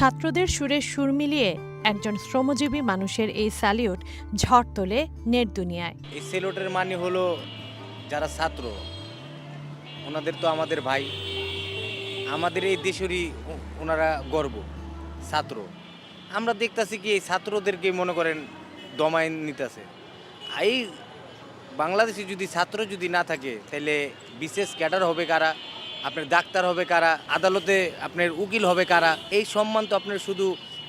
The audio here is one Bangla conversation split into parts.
ছাত্রদের সুরে সুর মিলিয়ে একজন শ্রমজীবী মানুষের এই স্যালিউট ঝড় তোলে নেট দুনিয়ায়। এই সেলোটের মানে হলো যারা ছাত্র, ওনাদের তো আমাদের ভাই। আমাদের এই দেশেরই ওনারা গর্ব, ছাত্র। আমরা দেখতাছি কি এই ছাত্রদেরকে মনে করেন দমায় নিতেছে। এই বাংলাদেশে যদি ছাত্র যদি না থাকে, তাহলে বিশেষ ক্যাডার হবে কারা? আপনার ডাক্তার হবে কারা? আদালতে আপনার উকিল হবে কারা? এই সম্মান তো আপনার শুধু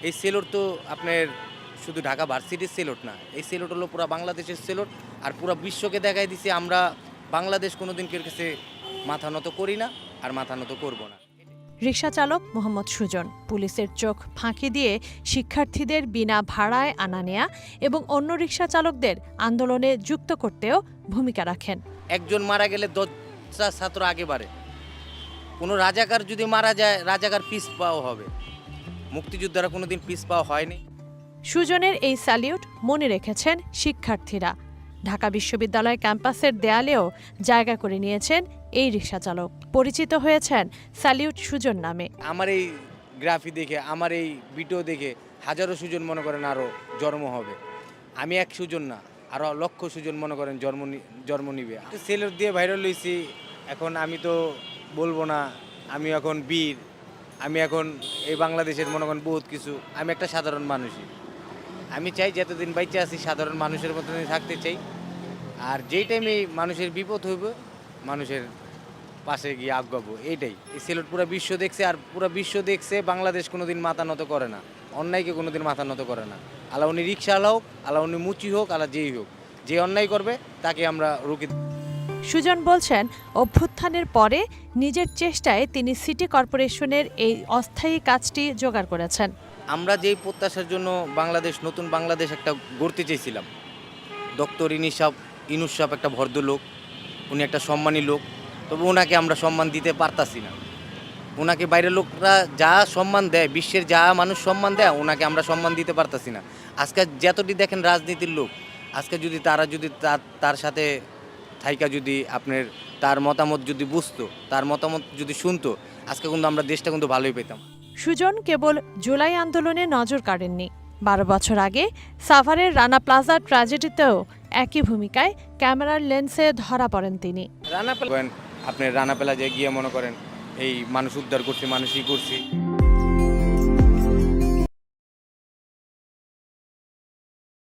এই সেলোট তো আপনার শুধু ঢাকা ভার্সিটির সেলোট না এই সেলোট হলো পুরো বাংলাদেশের সেলোট আর পুরো বিশ্বকে দেখাই দিছে আমরা বাংলাদেশ কোনোদিন কেউ কাছে মাথা নত করি না আর মাথা নত করব না। রিক্সা চালক মোহাম্মদ সুজন পুলিশের চোখ ফাঁকি দিয়ে শিক্ষার্থীদের বিনা ভাড়ায় আনা নেয়া এবং অন্য রিক্সা চালকদের আন্দোলনে যুক্ত করতেও ভূমিকা রাখেন। একজন মারা গেলে দশটা ছাত্র আগে বাড়ে। কোনো রাজাকার যদি মারা যায় রাজাকার পিস পাওয়া হবে। মুক্তিযোদ্ধারা কোনোদিন পিস পাওয়া হয়নি। সুজনের এই স্যালিউট মনে রেখেছেন শিক্ষার্থীরা। ঢাকা বিশ্ববিদ্যালয় ক্যাম্পাসের দেয়ালেও জায়গা করে নিয়েছেন এই রিক্সা চালক। পরিচিত হয়েছেন স্যালিউট সুজন নামে। আমার এই গ্রাফি দেখে আমার এই ভিডিও দেখে হাজারো সুজন মনে করেন আরও জন্ম হবে। আমি এক সুজন না আরও লক্ষ সুজন মনে করেন জন্ম জন্ম নিবে। সেলের দিয়ে ভাইরাল হয়েছি এখন আমি তো বলব না, আমি এখন বীর, আমি এখন এই বাংলাদেশের মনে করেন বহুত কিছু, আমি একটা সাধারণ মানুষই। আমি চাই যতদিন বাইচে আছি সাধারণ মানুষের মতনই থাকতে চাই। আর যেই টাইমে মানুষের বিপদ হইব, মানুষের পাশে গিয়ে আগাবো এইটাই। এই সিলেট পুরো বিশ্ব দেখছে, আর পুরো বিশ্ব দেখছে বাংলাদেশ কোনোদিন মাথা নত করে না। অন্যায়কে কোনোদিন মাথা নত করে না। আলা উনি রিক্সাওয়ালা হোক আলা উনি মুচি হোক আলা যেই হোক, যে অন্যায় করবে, তাকে আমরা রুখে সুজন বলছেন, অভ্যুত্থানের পরে নিজের চেষ্টায় তিনি সিটি কর্পোরেশনের এই অস্থায়ী কাজটি জোগাড় করেছেন। আমরা যেই প্রত্যাশার জন্য বাংলাদেশ, নতুন বাংলাদেশ একটা গড়তে চেয়েছিলাম, ডক্টর ইনিস সাহ একটা ভদ্রলোক, উনি একটা সম্মানী লোক, তবে ওনাকে আমরা সম্মান দিতে পারতাছি না। ওনাকে বাইরের লোকরা যা সম্মান দেয়, বিশ্বের যা মানুষ সম্মান দেয় ওনাকে আমরা সম্মান দিতে পারতাছি না। আজকে যতটি দেখেন রাজনীতির লোক, আজকে যদি তারা যদি তার সাথে থাইকা যদি আপনার তার মতামত যদি বুঝতো তার মতামত যদি শুনতো আজকে কিন্তু আমরা দেশটা কিন্তু ভালোই পেতাম। সুজন কেবল জুলাই আন্দোলনে নজর কাড়েননি। বারো বছর আগে সাভারের রানা প্লাজা ট্র্যাজেডিতেও একই ভূমিকায় ক্যামেরার লেন্সে ধরা পড়েন তিনি। রানা আপনি রানা পেলা যে গিয়ে মনে করেন এই মানুষ উদ্ধার করছি মানুষই করছি।